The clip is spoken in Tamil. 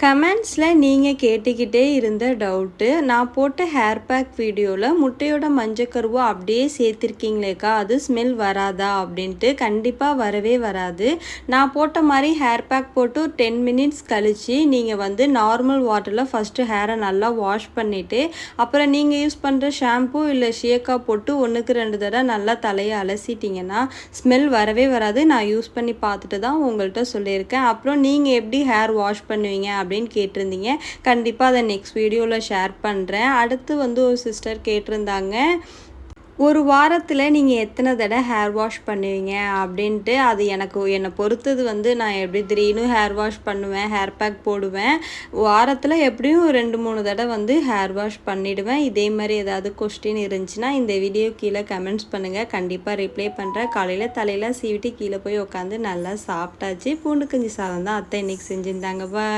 கமெண்ட்ஸில் நீங்கள் கேட்டுக்கிட்டே இருந்த டவுட்டு நான் போட்ட ஹேர் பேக் வீடியோவில் முட்டையோட மஞ்சக்கருவை அப்படியே சேர்த்துருக்கீங்களேக்கா அது ஸ்மெல் வராதா அப்படின்ட்டு கண்டிப்பாக வரவே வராது. நான் போட்ட மாதிரி ஹேர் பேக் போட்டு டென் மினிட்ஸ் கழித்து நீங்கள் வந்து நார்மல் வாட்டரில் ஃபஸ்ட்டு ஹேரை நல்லா வாஷ் பண்ணிவிட்டு அப்புறம் நீங்கள் யூஸ் பண்ணுற ஷாம்பு இல்லை ஷேக்கா போட்டு ஒன்றுக்கு ரெண்டு தடவை நல்லா தலையை அலசிட்டிங்கன்னா ஸ்மெல் வரவே வராது. நான் யூஸ் பண்ணி பார்த்துட்டு தான் உங்கள்கிட்ட சொல்லியிருக்கேன். அப்புறம் நீங்கள் எப்படி ஹேர் வாஷ் பண்ணுவீங்க அப்படின்னு கேட்டிருந்தீங்க. கண்டிப்பாக அதை நெக்ஸ்ட் வீடியோவில் ஷேர் பண்ணுறேன் அடுத்து வந்து ஒரு சிஸ்டர் கேட்டிருந்தாங்க ஒரு வாரத்தில் நீங்கள் எத்தனை தடவை ஹேர் வாஷ் பண்ணுவீங்க? அப்படின்ட்டு. அது எனக்கு என்னை பொறுத்தது வந்து நான் எப்படி திடீர்னு ஹேர் வாஷ் பண்ணுவேன் ஹேர் பேக் போடுவேன். வாரத்தில் எப்படியும் ரெண்டு மூணு தடவை வந்து ஹேர் வாஷ் பண்ணிவிடுவேன் இதே மாதிரி ஏதாவது கொஸ்டின் இருந்துச்சுன்னா இந்த வீடியோ கீழே கமெண்ட்ஸ் பண்ணுங்கள் கண்டிப்பாக ரிப்ளை பண்ணுறேன் காலையில் தலையில் சீவிட்டு கீழே போய் உட்காந்து நல்லா சாப்பிட்டாச்சு. பூண்டு கஞ்சி சாதம் தான் அத்தை இன்றைக்கி செஞ்சுருந்தாங்க. பாய்